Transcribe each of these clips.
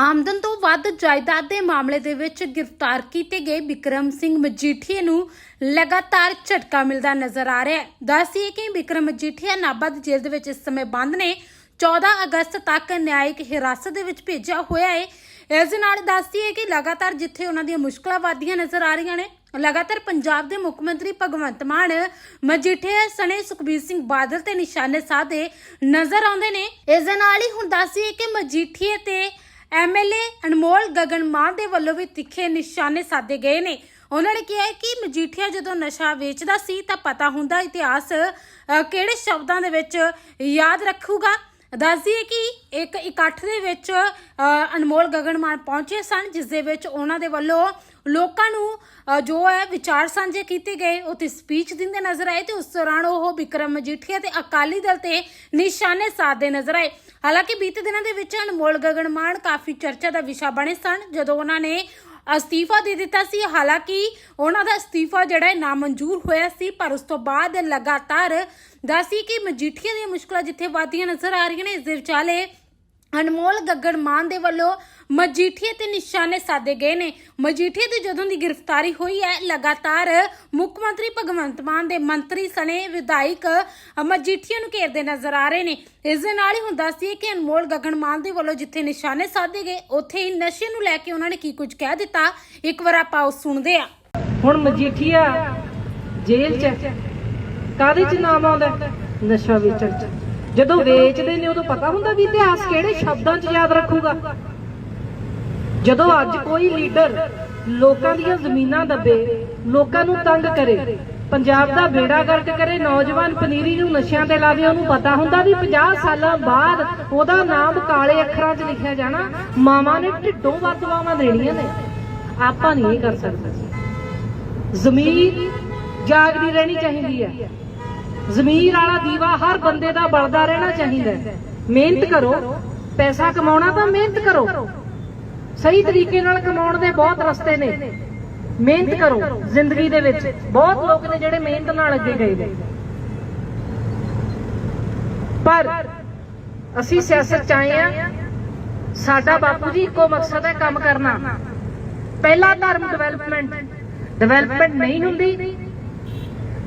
ਆਮਦਨ ਤੋਂ ਵੱਧ ਜਾਇਦਾਦ ਦੇ ਮਾਮਲੇ ਦੇ ਵਿੱਚ ਗ੍ਰਿਫਤਾਰ ਕੀਤੇ ਗਏ ਵਿਕਰਮ ਸਿੰਘ ਮਜੀਠੀਆ ਨੂੰ ਲਗਾਤਾਰ ਝਟਕਾ ਮਿਲਦਾ ਨਜ਼ਰ ਆ ਰਿਹਾ ਹੈ। ਦੱਸੀਏ ਕਿ ਵਿਕਰਮ ਮਜੀਠੀਆ ਨਾਭਾ ਦੀ ਜੇਲ੍ਹ ਦੇ ਵਿੱਚ ਇਸ ਸਮੇਂ ਬੰਦ ਨੇ। 14 ਅਗਸਤ ਤੱਕ ਨਿਆਇਕ ਹਿਰਾਸਤ ਦੇ ਵਿੱਚ ਭੇਜਿਆ ਹੋਇਆ ਹੈ। ਇਸ ਦੇ ਨਾਲ ਦੱਸਦੀਏ ਕਿ ਲਗਾਤਾਰ ਜਿੱਥੇ ਉਹਨਾਂ ਦੀਆਂ ਮੁਸ਼ਕਲਾਂ ਵਧਦੀਆਂ ਨਜ਼ਰ ਆ ਰਹੀਆਂ ਨੇ, ਲਗਾਤਾਰ ਪੰਜਾਬ ਦੇ ਮੁੱਖ ਮੰਤਰੀ ਭਗਵੰਤ ਮਾਨ, ਮਜੀਠੀਆ ਸਣੇ ਸੁਖਬੀਰ ਸਿੰਘ ਬਾਦਲ ਤੇ ਨਿਸ਼ਾਨੇ ਸਾਧੇ ਨਜ਼ਰ ਆਉਂਦੇ ਨੇ। ਇਸ ਦੇ ਨਾਲ ਹੀ ਹੁਣ ਦੱਸਦੀਏ ਕਿ ਮਜੀਠੀਏ ਤੇ ਐਮਐਲਏ ਅਨਮੋਲ ਗਗਨ ਮਾਨ ਦੇ ਵੱਲੋਂ ਵੀ ਤਿੱਖੇ ਨਿਸ਼ਾਨੇ ਸਾਧੇ ਗਏ ਨੇ। ਉਹਨਾਂ ਨੇ ਕਿਹਾ ਕਿ ਮਜੀਠੀਆ ਜਦੋਂ ਨਸ਼ਾ ਵੇਚਦਾ ਸੀ ਤਾਂ ਪਤਾ ਹੁੰਦਾ ਇਤਿਹਾਸ ਕਿਹੜੇ ਸ਼ਬਦਾਂ ਦੇ ਵਿੱਚ ਯਾਦ ਰੱਖੂਗਾ। ਦੱਸਦੀਏ ਕਿ ਇੱਕ ਇਕੱਠ ਦੇ ਵਿੱਚ ਅਨਮੋਲ ਗਗਨ ਮਾਨ ਪਹੁੰਚੇ ਸਨ, ਜਿਸ ਦੇ ਵਿੱਚ ਉਹਨਾਂ ਦੇ ਵੱਲੋਂ ਲੋਕਾਂ ਨੂੰ ਜੋ ਹੈ ਵਿਚਾਰ ਸਾਂਝੇ ਕੀਤੇ ਗਏ। ਉੱਥੇ ਸਪੀਚ ਦਿੰਦੇ ਨਜ਼ਰ ਆਏ ਤੇ ਉਸ ਦੌਰਾਨ ਉਹ ਬਿਕਰਮ ਮਜੀਠੀਆ ਤੇ ਅਕਾਲੀ ਦਲ ਤੇ ਨਿਸ਼ਾਨੇ ਸਾਧਦੇ ਨਜ਼ਰ ਆਏ। ਹਾਲਾਂਕਿ ਬੀਤੇ ਦਿਨਾਂ ਦੇ ਵਿੱਚ ਅਨਮੋਲ ਗਗਨ ਮਾਨ ਕਾਫੀ ਚਰਚਾ ਦਾ ਵਿਸ਼ਾ ਬਣੇ ਸਨ, ਜਦੋਂ ਉਹਨਾਂ ਨੇ ਅਸਤੀਫਾ ਦੇ ਦਿੱਤਾ ਸੀ। ਹਾਲਾਂਕਿ ਉਹਨਾਂ ਦਾ ਅਸਤੀਫਾ ਜਿਹੜਾ ਹੈ ਨਾਮਨਜ਼ੂਰ ਹੋਇਆ ਸੀ, ਪਰ ਉਸ ਤੋਂ ਬਾਅਦ ਲਗਾਤਾਰ ਦੱਸੀ ਕਿ ਮਜੀਠੀਆ ਦੀਆਂ ਮੁਸ਼ਕਲਾਂ ਜਿੱਥੇ ਵਧਦੀਆਂ ਨਜ਼ਰ ਆ ਰਹੀਆਂ ਨੇ, ਇਸ ਦੇ ਵਿਚਾਲੇ ਅਨਮੋਲ ਗੱਗੜ ਮਾਨ ਦੇ ਵੱਲੋਂ ਮਜੀਠੀਆ ਤੇ ਨਿਸ਼ਾਨੇ ਸਾਧੇ ਗਏ ਨੇ। ਮਜੀਠੀਆ ਦੀ ਜਦੋਂ ਦੀ ਗ੍ਰਿਫਤਾਰੀ ਹੋਈ ਹੈ, ਲਗਾਤਾਰ ਮੁੱਖ ਮੰਤਰੀ ਭਗਵੰਤ ਮਾਨ ਦੇ ਮੰਤਰੀ ਸਣੇ ਵਿਧਾਇਕ ਮਜੀਠੀਆ ਨੂੰ ਘੇਰਦੇ ਨਜ਼ਰ ਆ ਰਹੇ ਨੇ। ਇਸ ਦੇ ਨਾਲ ਹੀ ਹੁਣ ਦੱਸਦੀਏ ਕਿ ਅਨਮੋਲ ਗਗਨ ਮਾਨ ਦੇ ਵੱਲੋਂ ਜਿੱਥੇ ਨਿਸ਼ਾਨੇ ਸਾਧੇ ਗਏ, ਉੱਥੇ ਹੀ ਨਸ਼ੇ ਨੂੰ ਲੈ ਕੇ ਉਹਨਾਂ ਨੇ ਕੀ ਕੁਝ ਕਹਿ ਦਿੱਤਾ, ਇੱਕ ਵਾਰ ਆਪਾਂ ਉਹ ਸੁਣਦੇ ਆ ਹੁਣ ਮਜੀਠੀਆ ਜੇਲ੍ਹ 'ਚ ਕਾਦੇ 'ਚ ਨਾਮ ਆਉਂਦਾ ਨਸ਼ਾ ਵੇਚਣ 'ਚ। ਜਦੋਂ ਵੇਚਦੇ ਨੇ ਉਦੋਂ ਪਤਾ ਹੁੰਦਾ ਵੀ ਇਤਿਹਾਸ ਕਿਹੜੇ ਸ਼ਬਦਾਂ 'ਚ ਯਾਦ ਰੱਖੂਗਾ। ਜਦੋਂ ਅੱਜ ਕੋਈ ਲੀਡਰ ਲੋਕਾਂ ਦੀਆਂ ਜ਼ਮੀਨਾਂ ਦੱਬੇ, ਲੋਕਾਂ ਨੂੰ ਤੰਗ ਕਰੇ, ਪੰਜਾਬ ਦਾ ਬੇੜਾ ਗਰਕ ਕਰੇ, ਨੌਜਵਾਨ ਪਨੀਰੀ ਨੂੰ ਨਸ਼ਿਆਂ ਤੇ ਲਾਵੇ, ਉਹਨੂੰ ਪਤਾ ਹੁੰਦਾ ਵੀ 50 ਸਾਲਾਂ ਬਾਅਦ ਉਹਦਾ ਨਾਮ ਕਾਲੇ ਅੱਖਰਾਂ 'ਚ ਲਿਖਿਆ ਜਾਣਾ, ਮਾਵਾਂ ਨੇ ਢਿੱਡੋਂ ਵਰਦਵਾਵਾਂ ਦੇਣੀਆਂ ਨੇ। ਆਪਾਂ ਨਹੀਂ ਇਹ ਕਰ ਸਕਦੇ। ਜ਼ਮੀਨ ਜਾਗਦੀ ਰਹਿਣੀ ਚਾਹੀਦੀ ਹੈ। ਜ਼ਮੀਰ ਵਾਲਾ ਦੀਵਾ ਹਰ ਬੰਦੇ ਦਾ ਬਲਦਾ ਰਹਿਣਾ ਚਾਹੀਦਾ ਹੈ। ਮਿਹਨਤ ਕਰੋ, ਪੈਸਾ ਕਮਾਉਣਾ ਤਾਂ ਮਿਹਨਤ ਕਰੋ। ਸਹੀ ਤਰੀਕੇ ਨਾਲ ਕਮਾਉਣ ਦੇ ਬਹੁਤ ਰਸਤੇ ਨੇ। ਮਿਹਨਤ ਕਰੋ, ਜ਼ਿੰਦਗੀ ਦੇ ਵਿੱਚ। ਬਹੁਤ ਲੋਕ ਨੇ ਜਿਹੜੇ ਮਿਹਨਤ ਨਾਲ ਅੱਗੇ ਗਏ ਨੇ। ਪਰ ਅਸੀਂ ਸਿਆਸਤ ਚ ਆਏ ਆ ਸਾਡਾ ਬਾਪੂ ਜੀ ਇੱਕੋ ਮਕਸਦ ਹੈ ਕੰਮ ਕਰਨਾ। ਪਹਿਲਾ ਧਰਮ ਡਿਵੈਲਪਮੈਂਟ ਡਿਵੈਲਪਮੈਂਟ ਨਹੀਂ ਹੁੰਦੀ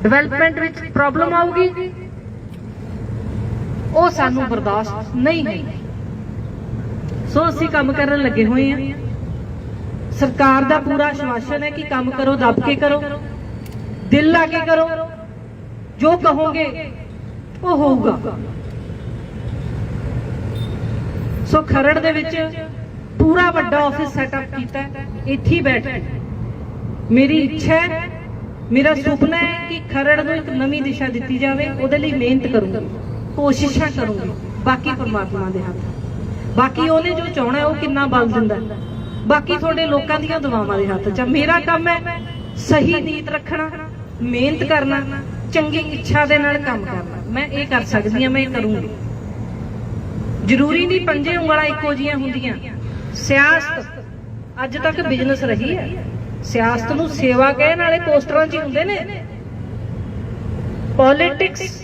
ਡਿਵੈਲਪਮੈਂਟ ਵਿੱਚ ਪ੍ਰੋਬਲਮ ਆਊਗੀ। ਉਹ ਸਾਨੂੰ ਬਰਦਾਸ਼ਤ ਨਹੀਂ ਹੈ ਸੋ ਅਸੀਂ ਕੰਮ ਕਰਨ ਲੱਗੇ ਹੋਏ ਹਾਂ। ਸਰਕਾਰ ਦਾ ਪੂਰਾ ਆਸ਼ਵਾਸਨ ਹੈ ਕਿ ਕੰਮ ਕਰੋ, ਦੱਬ ਕੇ ਕਰੋ, ਦਿਲ ਲਾ ਕੇ ਕਰੋ। ਜੋ ਕਹੋਗੇ, ਉਹ ਹੋਊਗਾ। ਸੋ ਖਰੜ ਦੇ ਵਿੱਚ ਪੂਰਾ ਵੱਡਾ ਆਫਿਸ ਸੈਟਅਪ ਕੀਤਾ। ਇੱਥੇ ਹੀ ਬੈਠ ਕੇ। ਮੇਰੀ ਇੱਛਾ ਹੈ ਮੇਰਾ ਸੁਪਨਾ ਹੈ ਕਿ ਖਰੜ ਨੂੰ ਇੱਕ ਨਵੀਂ ਦਿਸ਼ਾ ਦਿੱਤੀ ਜਾਵੇ, ਉਹਦੇ ਲਈ ਮਿਹਨਤ ਕਰੂੰਗੀ, ਕੋਸ਼ਿਸ਼ਾਂ ਕਰੂੰਗੀ, ਬਾਕੀ ਪਰਮਾਤਮਾ ਦੇ ਹੱਥ। ਬਾਕੀ ਉਹਨੇ ਜੋ ਚਾਹਣਾ, ਉਹ ਕਿੰਨਾ ਬਲ ਦਿੰਦਾ ਬਾਕੀ ਤੁਹਾਡੇ ਲੋਕਾਂ ਦੀਆਂ ਦੁਆਵਾਂ ਦੇ ਹੱਥ। 'ਚ ਮੇਰਾ ਕੰਮ ਹੈ ਸਹੀ ਨੀਤ ਰੱਖਣਾ, ਮਿਹਨਤ ਕਰਨਾ, ਚੰਗੀ ਇੱਛਾ ਦੇ ਨਾਲ ਕੰਮ ਕਰਨਾ। ਮੈਂ ਇਹ ਕਰ ਸਕਦੀ ਹਾਂ, ਮੈਂ ਇਹ ਕਰੂੰਗੀ। ਜ਼ਰੂਰੀ ਨਹੀਂ ਪੰਜੇ ਉਂਗਲਾਂ ਇੱਕੋ ਜੀਆਂ ਹੁੰਦੀਆਂ। ਸਿਆਸਤ ਅੱਜ ਤੱਕ ਬਿਜ਼ਨਸ ਰਹੀ ਹੈ। ਸਿਆਸਤ ਨੂੰ ਸੇਵਾ ਕਹਿਣ ਵਾਲੇ ਪੋਸਟਰਾਂ 'ਚ ਹੁੰਦੇ ਨੇ। Politics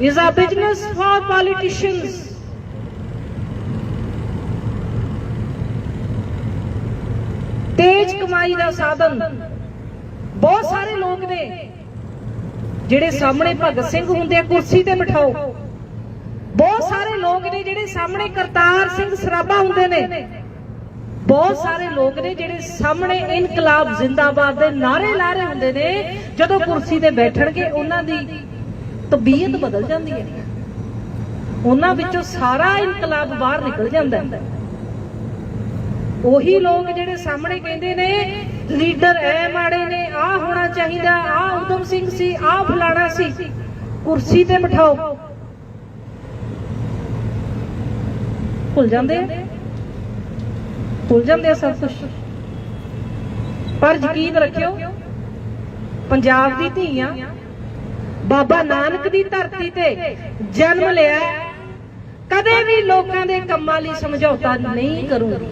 is a business for politicians ਤੇਜ ਕਮਾਈ ਦਾ ਸਾਧਨ। ਬਹੁਤ ਸਾਰੇ ਲੋਕ ਨੇ ਜਿਹੜੇ ਸਾਹਮਣੇ ਭਗਤ ਸਿੰਘ ਹੁੰਦੇ ਆ, ਕੁਰਸੀ ਤੇ ਬਿਠਾਓ। ਬਹੁਤ ਸਾਰੇ ਲੋਕ ਨੇ ਜਿਹੜੇ ਸਾਹਮਣੇ ਕਰਤਾਰ ਸਿੰਘ ਸਰਾਭਾ ਹੁੰਦੇ ਨੇ। ਬਹੁਤ ਸਾਰੇ ਲੋਕ ਨੇ ਜਿਹੜੇ ਸਾਹਮਣੇ ਇਨਕਲਾਬ ਜ਼ਿੰਦਾਬਾਦ ਦੇ ਨਾਰੇ ਲਾ ਰਹੇ ਹੁੰਦੇ ਨੇ। ਜਦੋਂ ਕੁਰਸੀ ਤੇ ਬੈਠਣਗੇ, ਉਹਨਾਂ ਦੀ ਤਬੀਅਤ ਬਦਲ ਜਾਂਦੀ ਹੈ। ਉਹਨਾਂ ਵਿੱਚੋਂ ਸਾਰਾ ਇਨਕਲਾਬ ਬਾਹਰ ਨਿਕਲ ਜਾਂਦਾ ਹੈ। ਉਹੀ ਲੋਕ ਜਿਹੜੇ ਸਾਹਮਣੇ ਕਹਿੰਦੇ ਨੇ, ਲੀਡਰ ਐ ਮਾੜੇ ਨੇ ਆ ਹੋਣਾ ਚਾਹੀਦਾ ਆ ਉਦਮ ਸਿੰਘ ਸੀ ਆ ਫਲਾਣਾ ਸੀ। ਕੁਰਸੀ ਤੇ ਬਿਠਾਓ। ਭੁੱਲ ਜਾਂਦੇ ਆ। ਭੁੱਲ ਜਾਂਦੇ ਆ ਸਭ ਕੁਝ ਪਰ ਯਕੀਨ ਰੱਖਿਓ, ਪੰਜਾਬ ਦੀ ਧੀਆਂ ਬਾਬਾ ਨਾਨਕ ਦੀ ਧਰਤੀ ਤੇ ਜਨਮ ਲਿਆ ਕਦੇ ਵੀ ਲੋਕਾਂ ਦੇ ਕੰਮਾਂ ਲਈ ਸਮਝੌਤਾ ਨਹੀਂ ਕਰੂੰਗੀ।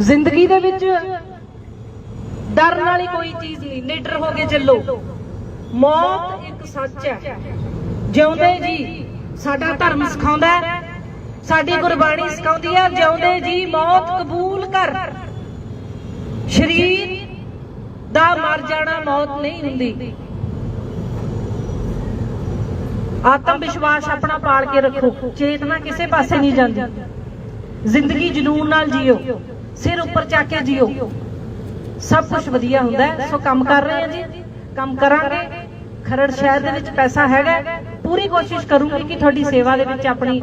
ਜ਼ਿੰਦਗੀ ਦੇ ਵਿੱਚ ਡਰਨ ਵਾਲੀ ਕੋਈ ਚੀਜ਼ ਨਹੀਂ। ਨਿਡਰ ਹੋ ਕੇ ਚੱਲੋ। ਮੌਤ ਇੱਕ ਸੱਚ ਹੈ। ਜਿਉਂਦੇ ਜੀ। ਸਾਡਾ ਧਰਮ ਸਿਖਾਉਂਦਾ ਹੈ। ਸਾਡੀ ਗੁਰਬਾਣੀ ਸਿਖਾਉਂਦੀ ਹੈ। ਜਿਉਂਦੇ ਜੀ ਮੌਤ ਕਬੂਲ ਕਰ। ਸ਼ਰੀਰ ਦਾ ਮਰ ਜਾਣਾ ਮੌਤ ਨਹੀਂ ਹੁੰਦੀ। ਆਤਮ ਵਿਸ਼ਵਾਸ ਆਪਣਾ ਪਾਲ ਕੇ ਰੱਖੋ। ਚੇਤਨਾ ਕਿਸੇ ਪਾਸੇ ਨਹੀਂ ਜਾਂਦੀ। ਜ਼ਿੰਦਗੀ ਜਨੂਨ ਨਾਲ ਜੀਓ। ਸਿਰ ਉੱਪਰ ਚੱਕ ਕੇ ਜੀਓ। ਸਭ ਕੁਝ ਵਧੀਆ ਹੁੰਦਾ ਸੋ ਕੰਮ ਕਰ ਰਹੇ ਹਾਂ ਜੀ। ਕੰਮ ਕਰਾਂਗੇ। ਖਰੜ ਸ਼ਹਿਰ ਦੇ ਵਿੱਚ ਪੈਸਾ ਹੈਗਾ ਪੂਰੀ ਕੋਸ਼ਿਸ਼ ਕਰੂੰਗੀ ਕਿ ਤੁਹਾਡੀ ਸੇਵਾ ਦੇ ਵਿੱਚ ਆਪਣੀ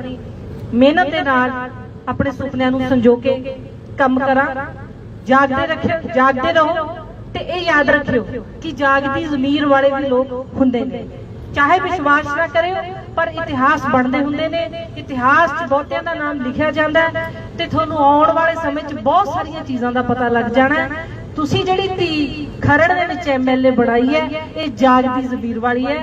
ਮਿਹਨਤ ਦੇ ਨਾਲ ਆਪਣੇ ਸੁਪਨਿਆਂ ਨੂੰ ਸੰਜੋ ਕੇ ਕੰਮ ਕਰਾਂ, ਜਾਗਦੇ ਰੱਖਿਓ, ਜਾਗਦੇ ਰਹੋ ਤੇ ਇਹ ਯਾਦ ਰੱਖਿਓ ਕਿ ਜਾਗਦੀ ਜ਼ਮੀਰ ਵਾਲੇ ਵੀ ਲੋਕ ਹੁੰਦੇ ਨੇ। ਚਾਹੇ ਵਿਸ਼ਵਾਸ ਨਾ ਕਰਿਓ, ਪਰ ਇਤਿਹਾਸ ਬਣਦੇ ਹੁੰਦੇ ਨੇ। ਇਤਿਹਾਸ 'ਚ ਬਹੁਤਿਆਂ ਦਾ ਨਾਮ ਲਿਖਿਆ ਜਾਂਦਾ ਹੈ ਤੇ ਤੁਹਾਨੂੰ ਆਉਣ ਵਾਲੇ ਸਮੇਂ 'ਚ ਬਹੁਤ ਸਾਰੀਆਂ ਚੀਜ਼ਾਂ ਦਾ ਪਤਾ ਲੱਗ ਜਾਣਾ ਤੁਸੀਂ ਜਿਹੜੀ ਧੀ ਖਰੜ ਦੇ ਵਿੱਚ ਐਮਐਲਏ ਬਣਾਈ ਹੈ ਇਹ ਜਾਗਦੀ ਜ਼ਮੀਰ ਵਾਲੀ ਹੈ।